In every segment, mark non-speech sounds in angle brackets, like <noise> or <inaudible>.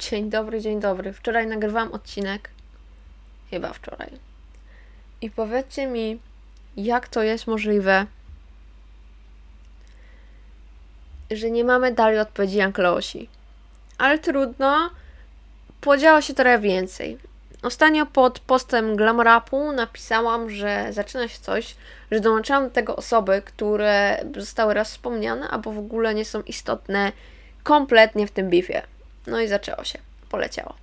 Dzień dobry, dzień dobry. Wczoraj nagrywałam odcinek. Chyba wczoraj. I powiedzcie mi, jak to jest możliwe, że nie mamy dalej odpowiedzi Janklosi. Ale trudno. Podziało się trochę więcej. Ostatnio pod postem Glam Rapu napisałam, że zaczyna się coś, że dołączałam do tego osoby, które zostały raz wspomniane, albo w ogóle nie są istotne kompletnie w tym bifie. No i zaczęło się. Poleciało.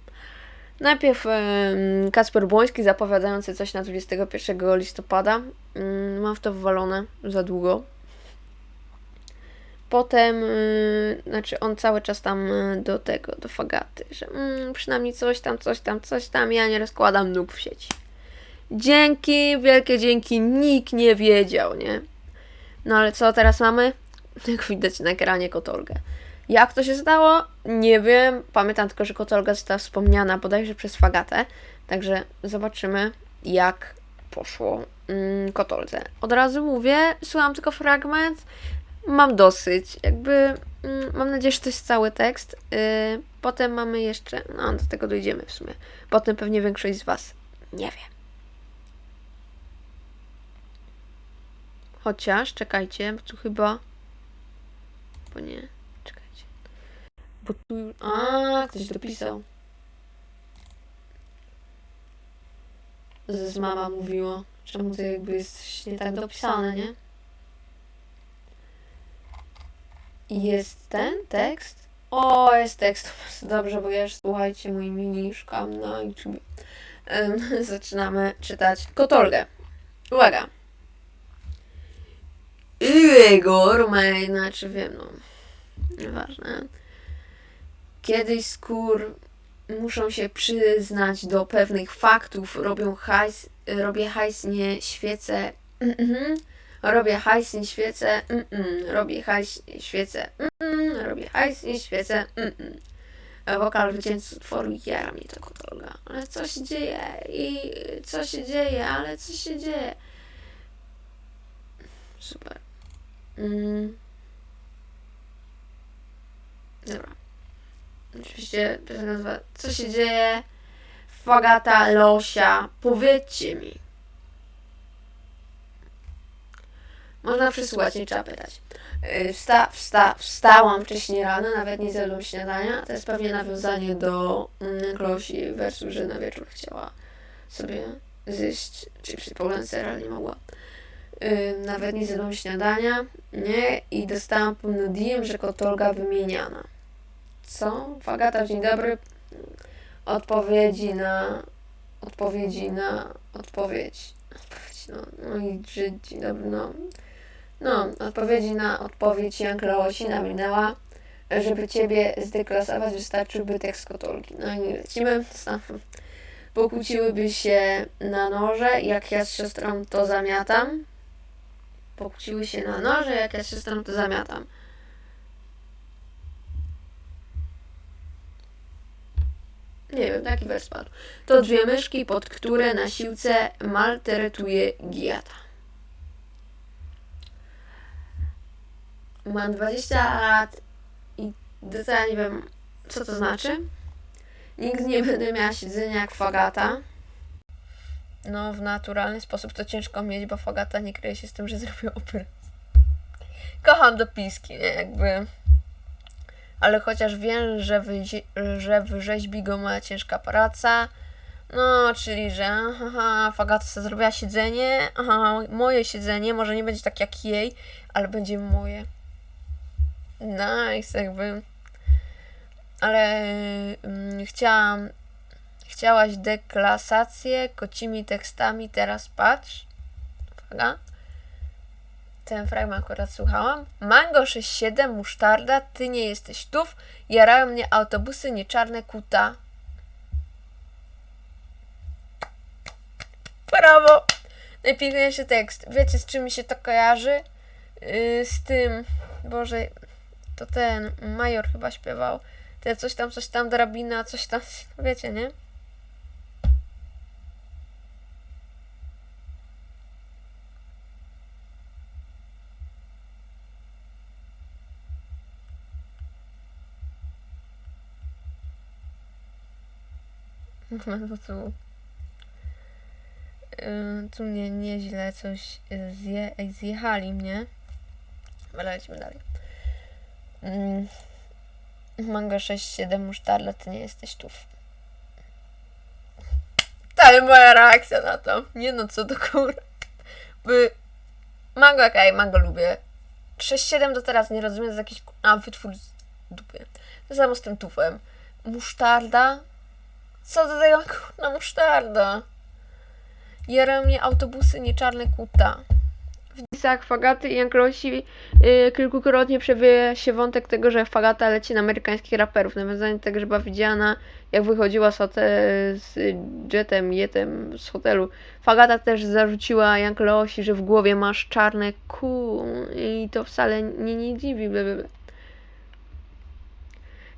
Najpierw em, Kacper Błoński zapowiadający coś na 21 listopada. Mm, mam w to wywalone za długo. Potem, y, znaczy on cały czas tam y, do tego, do fagaty, że mm, przynajmniej coś tam, coś tam, coś tam, ja nie rozkładam nóg w sieci. Dzięki, wielkie dzięki, nikt nie wiedział, nie? No ale co teraz mamy? <laughs> Jak widać na ekranie kotolgę. Jak to się stało? Nie wiem. Pamiętam tylko, że kotolga została wspomniana bodajże przez fagatę. Także zobaczymy, jak poszło mm, kotolce. Od razu mówię, słucham tylko fragment. Mam dosyć. Jakby mm, mam nadzieję, że to jest cały tekst. Yy, potem mamy jeszcze. No, do tego dojdziemy w sumie. Potem pewnie większość z Was nie wie. Chociaż, czekajcie, bo tu chyba. Bo nie. Bo tu. A, ktoś dopisał. Z mama mówiła, czemu to jakby jest nie tak dopisane, nie? Jest ten tekst. O, jest tekst. Dobrze, bo ja już słuchajcie, mój mini szukam na YouTube. <laughs> Zaczynamy czytać Kotolgę. Uwaga. Igor, mej, znaczy wiem, no. Nieważne. Kiedyś skór muszą się przyznać do pewnych faktów. Robią hajs, robię hajs, nie świecę. Robię hajs, nie świecę. Robię hajs, nie świecę. Robię hajs, nie świecę. Wokal wycięty z utworu jara mnie to kotolga. Ale co się dzieje? I co się dzieje? Ale co się dzieje? Super. Mm. Dobra. Oczywiście się nazywa Co się dzieje? Fagata, Losia, powiedzcie mi. Można przysłuchać, nie trzeba pytać. Yy, Wsta, wsta, wstałam wcześniej rano, nawet nie zjadłam śniadania. To jest pewnie nawiązanie do mm, Klosi wersu, że na wieczór chciała sobie zjeść chipsy Poland ale nie mogła. Yy, nawet nie zjadłam śniadania, nie? I dostałam pełno DM, że kotolga wymieniana. Co? Fagata, dzień dobry. Odpowiedzi na... Odpowiedzi na... Odpowiedź. Odpowiedź, no. No i dzień dobry, no. No, odpowiedzi na odpowiedź Jank Leosina minęła. Żeby ciebie zdeklasować, wystarczyłby tekst kotolki. No i lecimy. Pokłóciłyby się na noże, jak ja z siostrą to zamiatam. Pokłóciły się na noże, jak ja z siostrą to zamiatam. Nie wiem, taki wers padł. To dwie myszki, pod które na siłce maltretuje Giata. Mam 20 lat i do ja nie wiem, co to znaczy. Nigdy nie będę miała siedzenia jak Fagata. No, w naturalny sposób to ciężko mieć, bo Fagata nie kryje się z tym, że zrobił operację. Kocham dopiski, nie? Jakby... Ale chociaż wiem, że, że wyrzeźbi go moja ciężka praca. No, czyli, że aha, Fagata zrobiła siedzenie, aha, moje siedzenie, może nie będzie tak jak jej, ale będzie moje. Nice, jakby. Ale mm, chciałam, chciałaś deklasację kocimi tekstami, teraz patrz. Uwaga. Ten fragment akurat słuchałam. Mango 67, musztarda, ty nie jesteś tuf. Jarają mnie autobusy, nie czarne kuta. Brawo! Najpiękniejszy tekst. Wiecie, z czym mi się to kojarzy? Yy, z tym, Boże, to ten major chyba śpiewał. Te coś tam, coś tam, drabina, coś tam, <laughs> wiecie, nie? No tu, yy, tu mnie nieźle coś yy, zje, zjechali mnie. Ale lecimy dalej. Mm. Manga 6-7 musztarda, ty nie jesteś tu. Ale moja reakcja na to. Nie no, co to kur... By... Mango okej, mango lubię. 6-7 do teraz nie rozumiem, to jest jakiś a, wytwór z dupy. To samo z tym tufem. Musztarda? Co do tego kurna musztarda? Jarą mnie autobusy, nie czarne kuta. W disach Fagaty i Janklosi yy, kilkukrotnie przewija się wątek tego, że Fagata leci na amerykańskich raperów. Nawiązanie tego, że była widziana, jak wychodziła z, hote- z jetem, jetem z hotelu. Fagata też zarzuciła Janklosi, że w głowie masz czarne ku i to wcale nie, nie dziwi. Ble.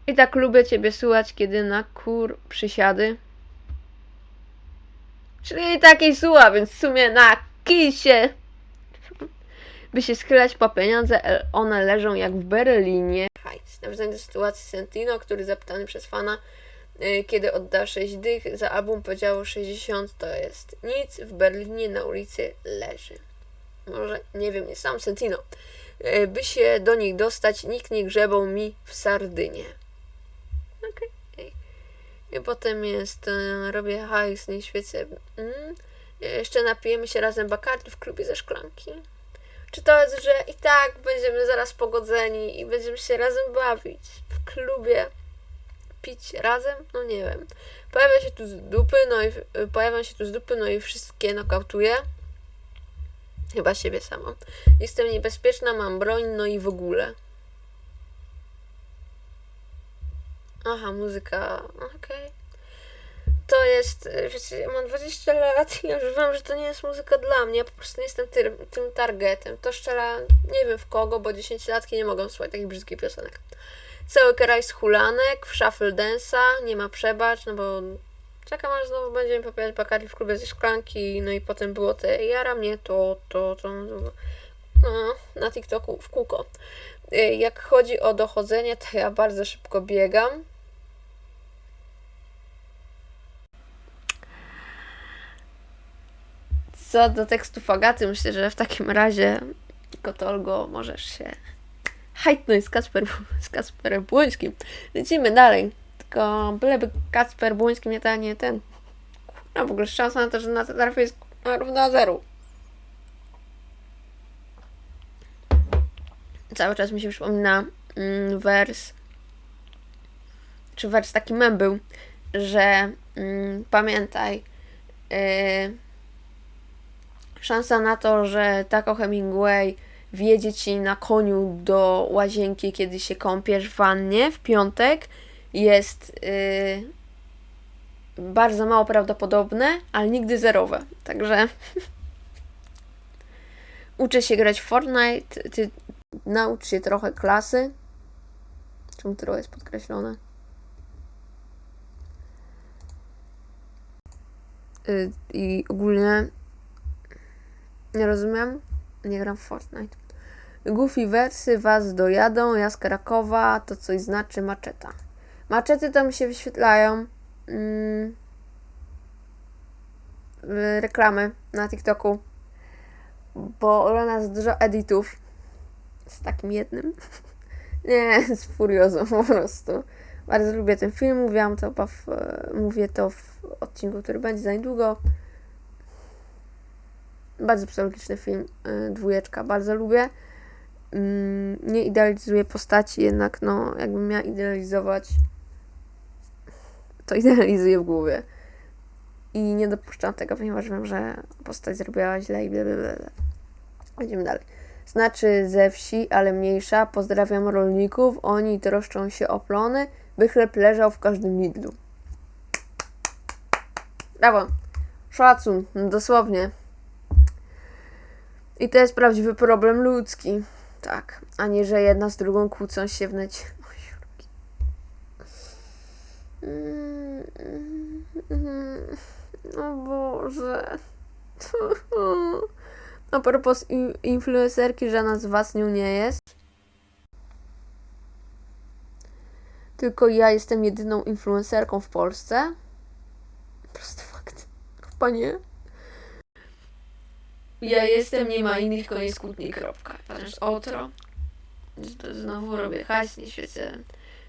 I tak lubię Ciebie słuchać, kiedy na kur przysiady. Czyli takiej słucha, więc w sumie na kisie. By się schylać po pieniądze, one leżą jak w Berlinie. Hajs. Nawiązanie do sytuacji Sentino, który zapytany przez fana, y, kiedy odda 6 dych za album, powiedział 60 to jest nic, w Berlinie na ulicy leży. Może, nie wiem, nie sam Sentino. Y, By się do nich dostać, nikt nie grzebał mi w Sardynie. I potem jest, e, robię hajs, nie świecę. Mm. Jeszcze napijemy się razem Bacardi w klubie ze szklanki. Czy to jest, że i tak będziemy zaraz pogodzeni i będziemy się razem bawić w klubie, pić razem? No nie wiem. Pojawia się tu z dupy, no i y, pojawiam się tu z dupy, no i wszystkie nokautuję. Chyba siebie samą. Jestem niebezpieczna, mam broń, no i w ogóle. Aha, muzyka. Okej. To jest, y, wiecie, ja mam 20 lat i już wiem, że to nie jest muzyka dla mnie. Ja po prostu nie jestem tym, tym targetem. To szczera, nie wiem w kogo, bo 10 latki nie mogą słuchać takich brzydkich piosenek. Cały kraj z hulanek, w shuffle dance'a, nie ma przebacz, no bo czekam aż znowu będziemy popijać Bacardi w klubie ze szklanki, no i potem było te jara mnie to, to, to no, na TikToku w kółko. Y, Jak chodzi o dochodzenie, to ja bardzo szybko biegam. Co do tekstu Fagaty, myślę, że w takim razie Kotolgo możesz się hajtnąć z, Kacper, z Kacperem Błońskim. Lecimy dalej. Tylko byleby Kacper Błoński nie ta, nie ten. No w ogóle szansa na to, że na trafię jest równa zeru. Cały czas mi się przypomina mm, wers, czy wers taki mem był, że mm, pamiętaj, yy, szansa na to, że Taco Hemingway wjedzie ci na koniu do łazienki, kiedy się kąpiesz w wannie w piątek, jest yy, bardzo mało prawdopodobne, ale nigdy zerowe. Także <laughs> uczę się grać w Fortnite, ty naucz się trochę klasy. Czemu to jest podkreślone? Y, I ogólnie nie rozumiem. Nie gram w Fortnite. Goofy wersy was dojadą, ja z Krakowa, to coś znaczy maczeta. Maczety to mi się wyświetlają. Mm, reklamy na TikToku. Bo z dużo editów z takim jednym. <laughs> Nie, z furiozą po prostu. Bardzo lubię ten film, mówiłam to, w, mówię to w odcinku, który będzie za niedługo. Bardzo psychologiczny film, y, dwójeczka, bardzo lubię. Mm, Nie idealizuję postaci, jednak no, jakbym miała idealizować, to <laughs> idealizuję w głowie. I nie dopuszczam tego, ponieważ wiem, że postać zrobiła źle i bla bla bla. bla. Idziemy dalej. Znaczy ze wsi, ale mniejsza. Pozdrawiam rolników. Oni troszczą się o plony, by chleb leżał w każdym Lidlu. Brawo. Szacun, dosłownie. I to jest prawdziwy problem ludzki. Tak, a nie, że jedna z drugą kłócą się w necie. O Boże. <laughs> A propos in- influencerki, żadna z Was nią nie jest. Tylko ja jestem jedyną influencerką w Polsce. prostu fakt. Chyba nie. Ja jestem, nie ma innych, koniec kłótni, kropka. Ponieważ otro, znowu robię hajs, nie świecę.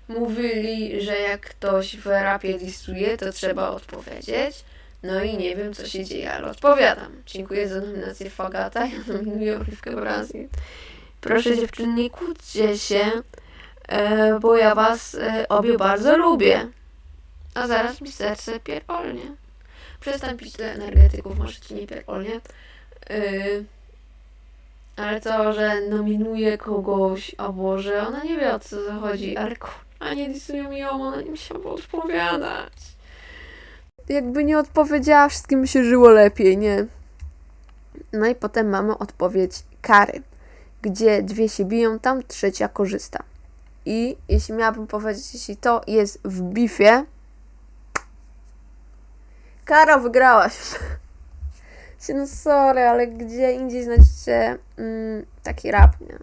Mówili, że jak ktoś w rapie listuje, to trzeba odpowiedzieć. No i nie wiem, co się dzieje, ale odpowiadam. Dziękuję za nominację Fagata. Ja nominuję Oliwkę Brazil. Proszę dziewczyny, nie kłóćcie się, e, bo ja was e, obie bardzo lubię. A zaraz mi serce pierolnie. Przestań pić tyle energetyków, może ci nie pierolnie. Yy, ale to, że nominuje kogoś, a Boże, ona nie wie o co chodzi, ale kurwa, nie disują ją, ona nie musiała odpowiadać. Jakby nie odpowiedziała, wszystkim się żyło lepiej, nie? No i potem mamy odpowiedź kary, gdzie dwie się biją, tam trzecia korzysta. I jeśli miałabym powiedzieć, jeśli to jest w bifie, Kara, wygrałaś. <laughs> No sorry, ale gdzie indziej znajdziecie mm, taki rap, nie?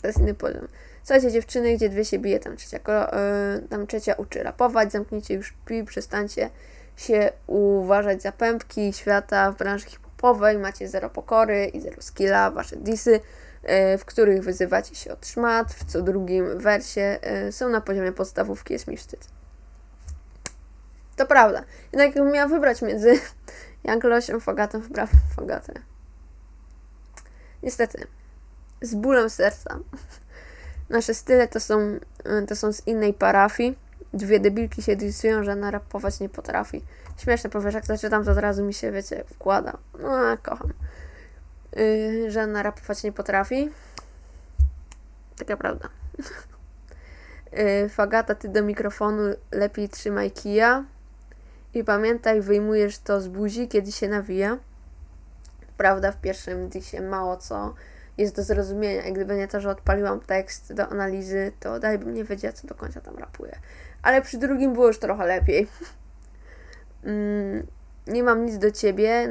To jest inny poziom. Słuchajcie, dziewczyny, gdzie dwie się bije, tam trzecia, ko- y, tam trzecia uczy rapować, zamknijcie już pi, przestańcie się uważać za pępki świata w branży hip-hopowej, macie zero pokory i zero skilla, wasze disy, y, w których wyzywacie się od szmat, w co drugim wersie y, są na poziomie podstawówki, jest mi wstyd. To prawda. Jednak jakbym miała wybrać między <laughs> Janklosią, Fogatą, wybrałabym Fogatę. Niestety. Z bólem serca. <laughs> Nasze style to są, y, to są z innej parafii. Dwie debilki się dysują, że ona rapować nie potrafi. Śmieszne, powiesz, jak zaczytam, to od razu mi się, wiecie, wkłada. No, kocham. Yy, że ona rapować nie potrafi. Taka prawda. Yy, <laughs> Fagata, ty do mikrofonu lepiej trzymaj kija. I pamiętaj, wyjmujesz to z buzi, kiedy się nawija. Prawda, w pierwszym disie mało co jest do zrozumienia. I gdyby nie to, że odpaliłam tekst do analizy, to daj bym nie wiedziała, co do końca tam rapuje. Ale przy drugim było już trochę lepiej. <laughs> Mm, nie mam nic do ciebie.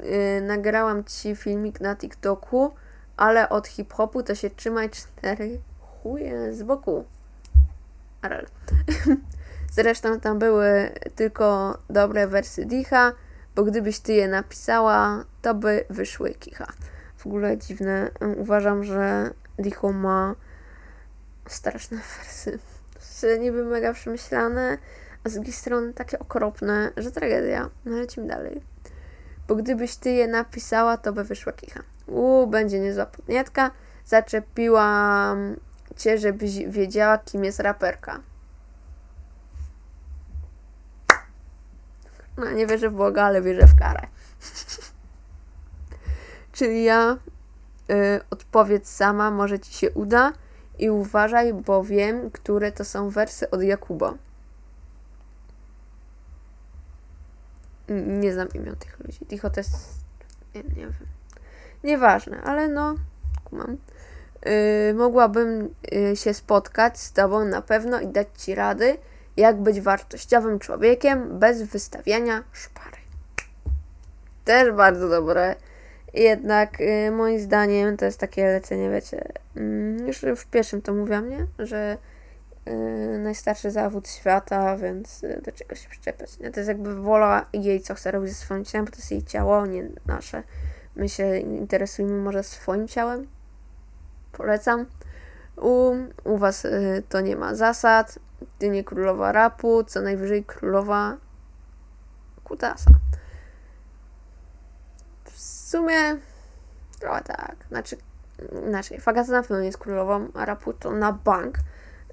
Yy, nagrałam ci filmik na TikToku, ale od hip-hopu to się trzymaj cztery chuje z boku. Arel. <laughs> Zresztą tam były tylko dobre wersy Dicha, bo gdybyś ty je napisała, to by wyszły kicha. W ogóle dziwne. Uważam, że Dicho ma straszne <laughs> wersy. Sensie niby mega przemyślane, a z drugiej strony takie okropne, że tragedia. No lecimy dalej. Bo gdybyś ty je napisała, to by wyszła kicha. Uuu, będzie niezła podnietka. Zaczepiłam cię, żebyś wiedziała, kim jest raperka. No, nie wierzę w Boga, ale wierzę w karę. <laughs> Czyli ja y, odpowiedz sama, może ci się uda i uważaj, bo wiem, które to są wersy od Jakuba. Nie znam imion tych ludzi. To jest... Nie, nie wiem. Nieważne, ale no, kumam. Yy, mogłabym yy, się spotkać z Tobą na pewno i dać Ci rady, jak być wartościowym człowiekiem bez wystawiania szpary. Też bardzo dobre. Jednak yy, moim zdaniem to jest takie lecenie, wiecie, mm, już w pierwszym to mówiłam, nie? Że yy, najstarszy zawód świata, więc yy, do czego się przyczepiać, nie? To jest jakby wola jej, co chce robić ze swoim ciałem, bo to jest jej ciało, nie nasze. My się interesujemy może swoim ciałem. Polecam. U, u Was y, to nie ma zasad. Ty nie królowa rapu, co najwyżej królowa kutasa. Sumie trochę tak. Znaczy, inaczej. Fagata na pewno jest królową rapu, to na bank.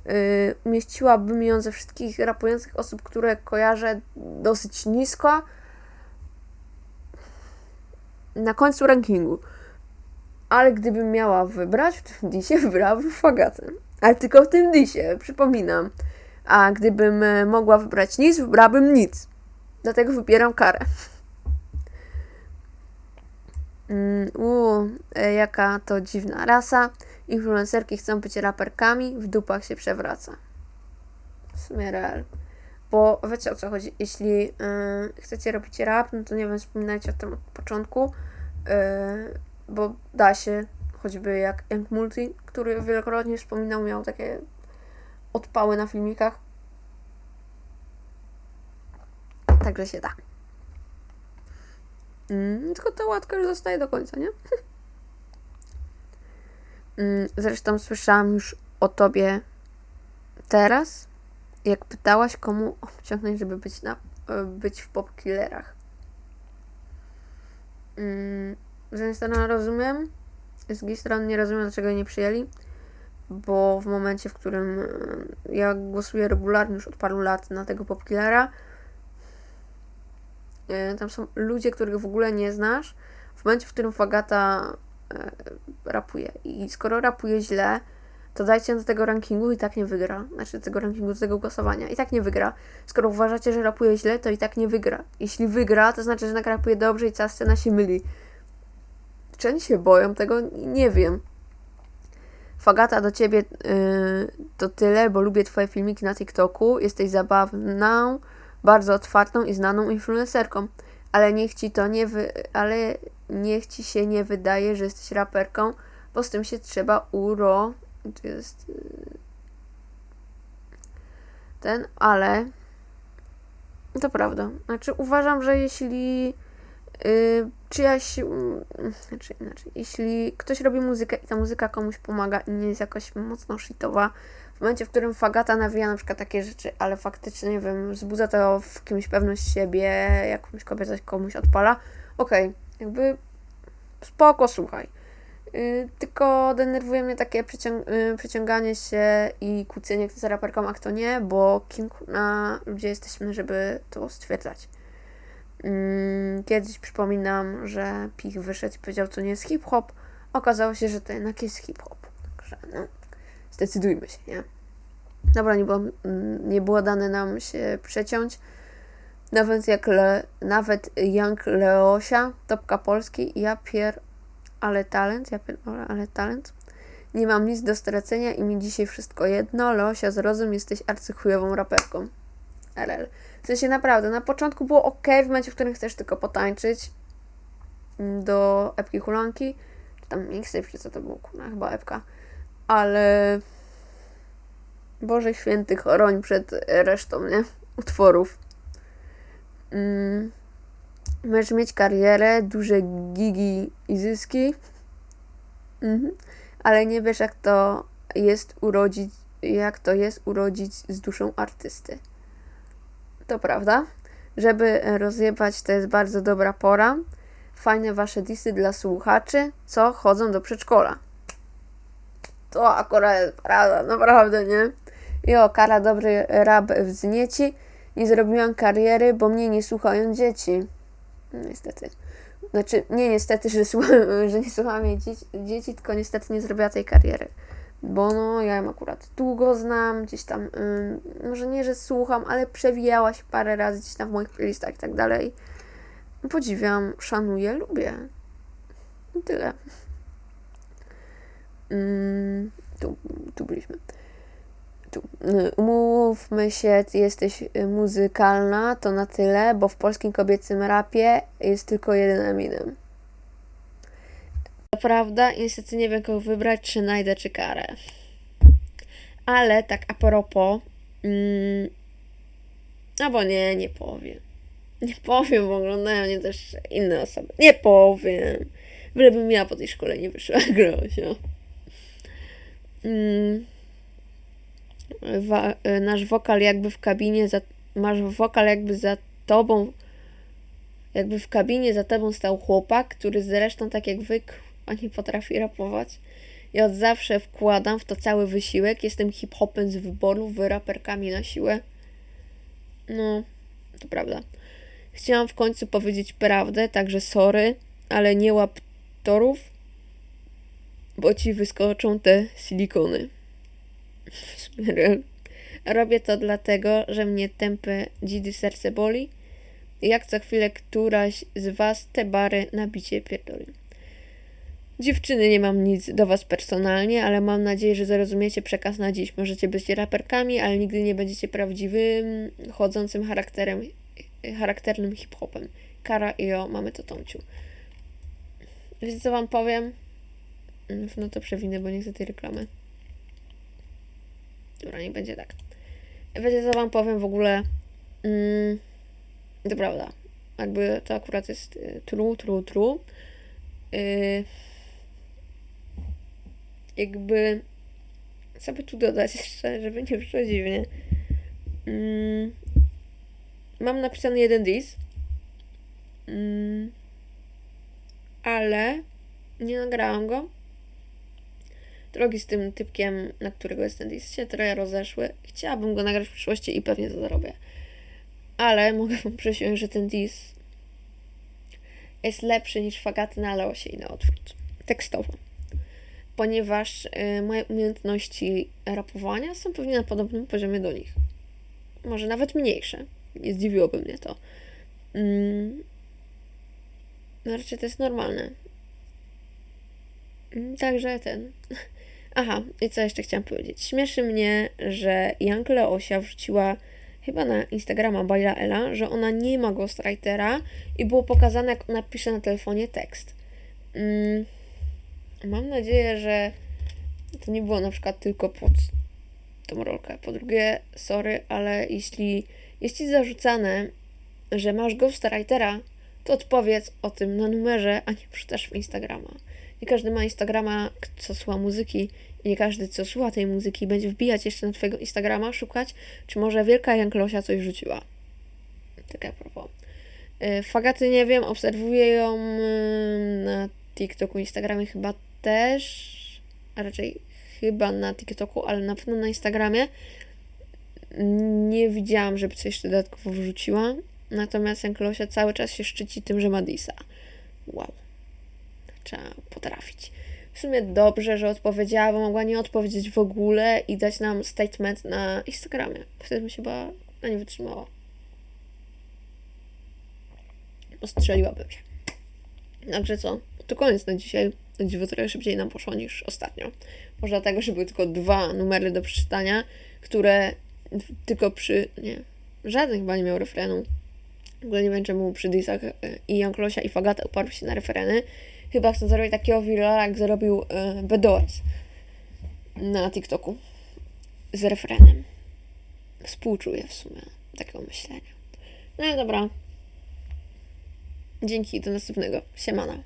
Yy, umieściłabym ją ze wszystkich rapujących osób, które kojarzę dosyć nisko na końcu rankingu. Ale gdybym miała wybrać w tym disie, <laughs> wybrałabym Fagatę. Ale tylko w tym disie, przypominam. A gdybym e, mogła wybrać nic, wybrałabym nic. Dlatego wybieram karę. Mm, Uuu, e, jaka to dziwna rasa. Influencerki chcą być raperkami, w dupach się przewraca. W sumie real. Bo wiecie o co chodzi. Jeśli y, chcecie robić rap, no to nie wiem, wspominajcie o tym od początku. Y, bo da się, choćby jak Ink Multi, który wielokrotnie wspominał, miał takie odpały na filmikach. także się da. Mm, tylko ta łatka już zostaje do końca, nie? <laughs> Mm, Zresztą słyszałam już o tobie teraz, jak pytałaś, komu obciągnąć, żeby być, na, e, być w popkillerach. Mm, Z jednej strony rozumiem, z drugiej strony nie rozumiem, dlaczego nie przyjęli, bo w momencie, w którym e, ja głosuję regularnie już od paru lat na tego popkillera, tam są ludzie, których w ogóle nie znasz, w momencie, w którym Fagata e, rapuje. I skoro rapuje źle, to dajcie do tego rankingu i tak nie wygra. Znaczy do tego rankingu, do tego głosowania. I tak nie wygra. Skoro uważacie, że rapuje źle, to i tak nie wygra. Jeśli wygra, to znaczy, że jednak rapuje dobrze i cała scena się myli. Czy oni się boją tego? Nie wiem. Fagata, do ciebie yy, to tyle, bo lubię twoje filmiki na TikToku. Jesteś zabawną, bardzo otwartą i znaną influencerką. Ale niech ci to nie wy... ale niech ci się nie wydaje, że jesteś raperką, bo z tym się trzeba uro... Jest... yy, Ten, ale... To prawda. Znaczy uważam, że jeśli yy, czyjaś... yy, Znaczy inaczej. Jeśli ktoś robi muzykę i ta muzyka komuś pomaga i nie jest jakoś mocno shitowa, w momencie, w którym Fagata nawija na przykład takie rzeczy, ale faktycznie, nie wiem, wzbudza to w kimś pewność siebie, jakąś kobietę komuś odpala, okej, jakby spoko, słuchaj. Yy, tylko denerwuje mnie takie przyciąg- yy, przyciąganie się i kłócenie, kto jest raperką, a kto nie, bo kim na ludzie jesteśmy, żeby to stwierdzać. Mm, Kiedyś przypominam, że Pich wyszedł i powiedział, to nie jest hip-hop. Okazało się, że to jednak jest hip-hop. Także no, zdecydujmy się, nie? Dobra, nie było, mm, nie było dane nam się przeciąć. Nawet jak le, nawet Young Leosia, topka Polski, ja pier, ale talent, ja pier, ale talent. Nie mam nic do stracenia i mi dzisiaj wszystko jedno. Leosia, zrozum, jesteś arcychujową raperką. RL. W sensie naprawdę, na początku było ok, w momencie, w którym chcesz tylko potańczyć mm, do epki hulanki, czy tam mixtape, czy co to było, kurna, chyba epka, ale Boże Święty, choroń przed resztą, nie? Utworów. Mm. Możesz mieć karierę, duże gigi i zyski, mhm. ale nie wiesz, jak to jest urodzić, jak to jest urodzić z duszą artysty. To prawda. Żeby rozjebać, to jest bardzo dobra pora. Fajne wasze disy dla słuchaczy, co chodzą do przedszkola. To akurat jest prawda, naprawdę, nie? Jo, kara dobry rap wznieci. Nie zrobiłam kariery, bo mnie nie słuchają dzieci. No, Niestety. Znaczy, nie niestety, że, słucham, <laughs> że nie słuchałam jej dzieci, dzieci, tylko niestety nie zrobiła tej kariery. Bo no, ja ją akurat długo znam, gdzieś tam, ym, może nie, że słucham, ale przewijała się parę razy gdzieś tam w moich playlistach i tak dalej. Podziwiam, szanuję, lubię. I tyle. Ym, tu, tu byliśmy. Y, Umówmy się, jesteś y, muzykalna, to na tyle, bo w polskim kobiecym rapie jest tylko jeden Eminem. Prawda, niestety nie wiem kogo wybrać, czy Najdę, czy Karę. Ale tak a propos, mm, no bo nie, nie powiem. Nie powiem, bo oglądają mnie też inne osoby. Nie powiem. Bylebym ja po tej szkole nie wyszła, <laughs> Grosio. Mm, wa- y, nasz wokal jakby w kabinie, za, masz wokal jakby za tobą, jakby w kabinie za tobą stał chłopak, który zresztą tak jak wy, nie potrafi rapować. I od zawsze wkładam w to cały wysiłek. Jestem hip-hopem z wyboru, wy raperkami na siłę. No, to prawda. Chciałam w końcu powiedzieć prawdę, także sorry, ale nie łap torów, bo ci wyskoczą te silikony. <laughs> Robię to dlatego, że mnie tępe dzidy serce boli. Jak co chwilę któraś z was te bary na bicie pierdoli. Dziewczyny, nie mam nic do was personalnie, ale mam nadzieję, że zrozumiecie przekaz na dziś. Możecie być raperkami, ale nigdy nie będziecie prawdziwym, chodzącym charakterem, charakternym hip-hopem. Kara i o, mamy to Tomciu. Wiecie co wam powiem? No to przewinę, bo nie chcę tej reklamy. Dobra, nie będzie tak. Wiecie co wam powiem w ogóle? Mm, To prawda. Jakby to akurat jest y, true, true, true. Y, jakby co by tu dodać <laughs> jeszcze, żeby nie wyszło dziwnie. Mm, mam napisany jeden dis, mm, ale nie nagrałam go. Drogi z tym typkiem, na którego jest ten dis, się trochę rozeszły. Chciałabym go nagrać w przyszłości i pewnie to zrobię. Ale mogę wam przysiąść, że ten dis jest lepszy niż fagaty na losie i na odwrót. Tekstowo. Ponieważ y, moje umiejętności rapowania są pewnie na podobnym poziomie do nich. Może nawet mniejsze. Nie zdziwiłoby mnie to. Mm. No raczej to jest normalne. Mm, Także ten. <laughs> Aha, i co jeszcze chciałam powiedzieć? Śmieszy mnie, że Jank Leosia wrzuciła chyba na Instagrama Baila Ela, że ona nie ma ghostwritera i było pokazane, jak ona pisze na telefonie tekst. Mm, mam nadzieję, że to nie było na przykład tylko pod tą rolkę. Po drugie, sorry, ale jeśli jest ci zarzucane, że masz ghostwritera, to odpowiedz o tym na numerze, a nie wrzucasz w Instagrama. Nie każdy ma Instagrama, co słucha muzyki nie każdy, co słucha tej muzyki, będzie wbijać jeszcze na twojego Instagrama, szukać, czy może wielka Janklosia coś rzuciła. Taka propos. Y, Fagaty nie wiem, obserwuję ją y, na TikToku, Instagramie chyba też, a raczej chyba na TikToku, ale na pewno na Instagramie. Nie widziałam, żeby coś dodatkowo wrzuciła. Natomiast Janklosia cały czas się szczyci tym, że ma Disa. Wow. Trzeba potrafić. W sumie dobrze, że odpowiedziała, bo mogła nie odpowiedzieć w ogóle i dać nam statement na Instagramie. Wtedy bym się chyba nie wytrzymała. Postrzeliłabym się. Także co? To koniec na dzisiaj. Dziwo trochę szybciej nam poszło niż ostatnio. Może dlatego, że były tylko dwa numery do przeczytania, które tylko przy... nie, żaden chyba nie miał refrenu. W ogóle nie wiem czemu przy Disach y, i Janklosia i Fagata uparły się na refreny. Chyba chcę zrobić takiego virala, jak zrobił y, Bedoes na TikToku z refrenem. Współczuję w sumie takiego myślenia. No i dobra. Dzięki, do następnego. Siemana.